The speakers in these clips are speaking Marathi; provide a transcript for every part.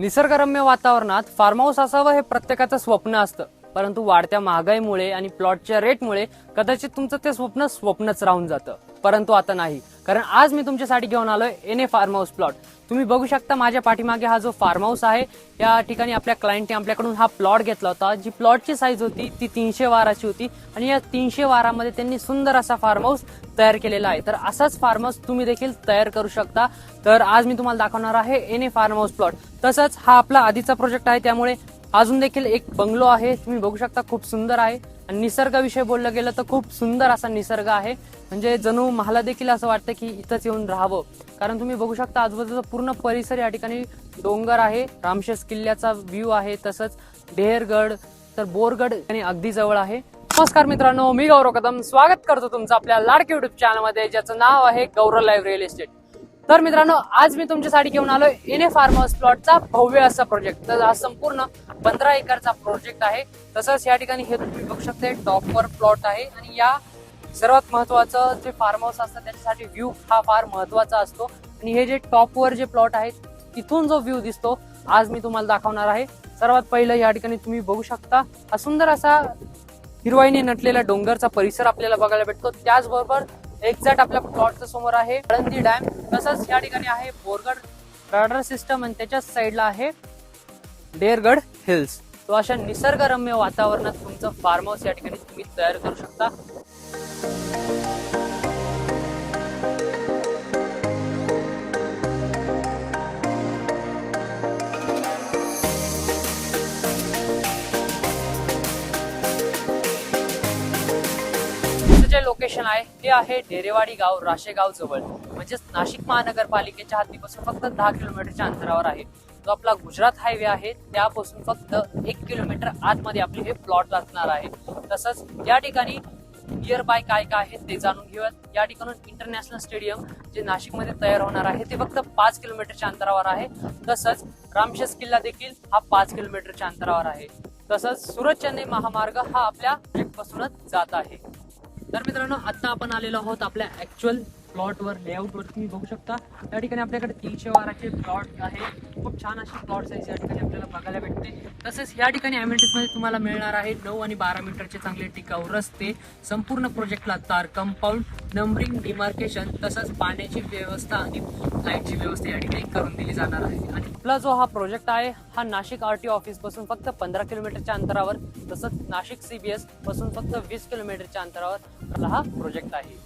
निसर्गरम्य वातावरणात फार्म हाऊस असावं हे प्रत्येकाचं स्वप्न असतं. परंतु वाढत्या महागाईमुळे आणि प्लॉटच्या रेटमुळे कदाचित तुमचं ते स्वप्न स्वप्नच राहून जातं. परंतु आता नाही. कारण आज मी तुमच्यासाठी घेऊन आलोय N A farm house plot तुम्ही बघू शकता माझ्या पाठीमागे हा जो फार्म हाऊस आहे या ठिकाणी आपल्या क्लायंटने आपल्याकडून हा प्लॉट घेतला होता. जी प्लॉटची साईज होती ती तीनशे वाराची होती आणि या तीनशे वारामध्ये त्यांनी सुंदर असा फार्म हाऊस तयार केलेला आहे. तर असाच फार्म हाऊस तुम्ही देखील तयार करू शकता. तर आज मी तुम्हाला दाखवणार आहे N A farm house plot तसंच हा आपला आधीचा प्रोजेक्ट आहे त्यामुळे अजून देखील एक बंगलो आहे. तुम्ही बघू शकता खूप सुंदर आहे. आणि निसर्गाविषयी बोललं गेलं तर खूप सुंदर असा निसर्ग आहे. म्हणजे जणू मला देखील असं वाटतं की इथंच येऊन राहावं. कारण तुम्ही बघू शकता आजूबाजूचा पूर्ण परिसर या ठिकाणी डोंगर आहे. रामशेष किल्ल्याचा व्ह्यू आहे तसंच ढेरगड तर बोरगड आणि अगदी जवळ आहे. नमस्कार मित्रांनो मी गौरव कदम. स्वागत करतो तुमचं आपल्या लाडके युट्यूब चॅनलमध्ये ज्याचं नाव आहे गौरव लाईव्ह रिअल इस्टेट तर मित्रांनो आज मी तुमच्यासाठी घेऊन आलो एन ए फार्म हाऊस प्लॉटचा भव्य असा प्रोजेक्ट तर हा संपूर्ण पंधरा एकरचा प्रोजेक्ट आहे. तसंच या ठिकाणी हे तुम्ही बघू शकते टॉपवर प्लॉट आहे. आणि या सर्वात महत्वाचं जे फार्म हाऊस असतं त्याच्यासाठी व्ह्यू हा फार महत्त्वाचा असतो. आणि हे जे टॉपवर जे प्लॉट आहेत तिथून जो व्ह्यू दिसतो आज मी तुम्हाला दाखवणार आहे. सर्वात पहिलं या ठिकाणी तुम्ही बघू शकता हा सुंदर असा हिरवाईने नटलेला डोंगरचा परिसर आपल्याला बघायला भेटतो. त्याचबरोबर एक्झॅक्ट आपल्या प्लॉटच्या समोर आहे. आळंदी डॅम तसंच या ठिकाणी आहे बोरगड राडार सिस्टम आणि त्याच्याच साईडला आहे डेरगड हिल्स. तो अशा निसर्गरम्य वातावरणात तुमचं फार्म हाऊस या ठिकाणी तुम्ही तयार करू शकता. लोकेशन आहे. ते आहे ढेरेवाडी गाव राशेगाव जवळ. म्हणजेच नाशिक महानगरपालिकेच्या हद्दीपासून फक्त दहा किलोमीटरच्या अंतरावर आहे. जो आपला गुजरात हायवे आहे त्यापासून फक्त एक किलोमीटर आतमध्ये आपले हे प्लॉट लागणार आहे. तसंच या ठिकाणी नियर बाय काय काय आहे ते जाणून घेऊयात. या ठिकाणून इंटरनॅशनल स्टेडियम जे नाशिकमध्ये तयार होणार आहे ते फक्त पाच किलोमीटरच्या अंतरावर आहे. तसंच रामशेष किल्ला देखील हा पाच किलोमीटरच्या अंतरावर आहे. तसंच सुरत चेन्नई महामार्ग हा आपल्या पासूनच जात आहे. तर मित्रांनो आता आपण आलेलो आहोत आपल्या ऍक्च्युअल प्लॉटवर लेआउटवर तुम्ही बघू शकता. या ठिकाणी आपल्याकडे तीनशे वाराचे प्लॉट आहे खूप छान असे प्लॉट्स आहेत. या ठिकाणी आपल्याला बघायला भेटते. तसेच या ठिकाणी ॲमेंटीजमध्ये मध्ये तुम्हाला मिळणार आहे नऊ आणि बारा मीटरचे चांगले टिकाऊ रस्ते. संपूर्ण प्रोजेक्टला तार कंपाऊंड नंबरिंग डिमार्केशन तसंच पाण्याची व्यवस्था आणि लाईटची व्यवस्था या ठिकाणी करून दिली जाणार आहे. आणि आपला जो हा प्रोजेक्ट आहे हा नाशिक आर टी ऑफिसपासून फक्त पंधरा किलोमीटरच्या अंतरावर तसंच नाशिक सी बी एसपासून फक्त वीस किलोमीटरच्या अंतरावर हा प्रोजेक्ट आहे.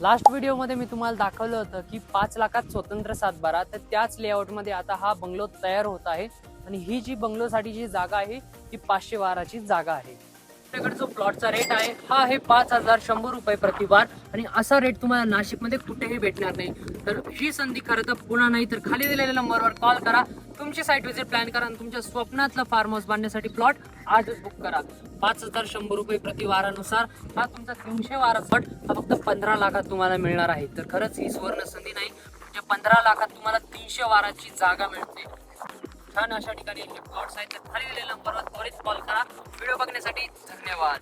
लास्ट व्हिडिओमध्ये मी तुम्हाला दाखवलं होतं की पाच लाखात स्वतंत्र सातबारा तर त्याच लेआउटमध्ये आता हा बंगलो तयार होत आहे. आणि ही जी बंगलोसाठी जी जागा आहे ती पाचशे वाराची जागा आहे. आपल्याकडे जो प्लॉटचा रेट आहे हा आहे पाच हजार शंभर रुपये प्रतिवार आणि असा रेट तुम्हाला नाशिकमध्ये कुठेही भेटणार नाही. तर ही संधी खरं तर पुन्हा नाही तर खाली दिलेल्या नंबरवर कॉल करा. तुमची साईट व्हिजिट प्लॅन करा आणि तुमच्या स्वप्नातलं फार्म हाऊस बांधण्यासाठी प्लॉट आठच बुक करा. पाच हजार शंभर रुपये प्रति वारानुसार हा तुमचा तीनशे वारा प्लॉट हा फक्त पंधरा लाखात तुम्हाला मिळणार आहे. तर खरंच ही सुवर्ण संधी नाही म्हणजे पंधरा लाखात तुम्हाला तीनशे वाराची जागा मिळते. छान अशा ठिकाणी प्लॉट्स आहेत. तर खाली दिलेल्या नंबरवर त्वरित कॉल करा. व्हिडिओ बघण्यासाठी धन्यवाद.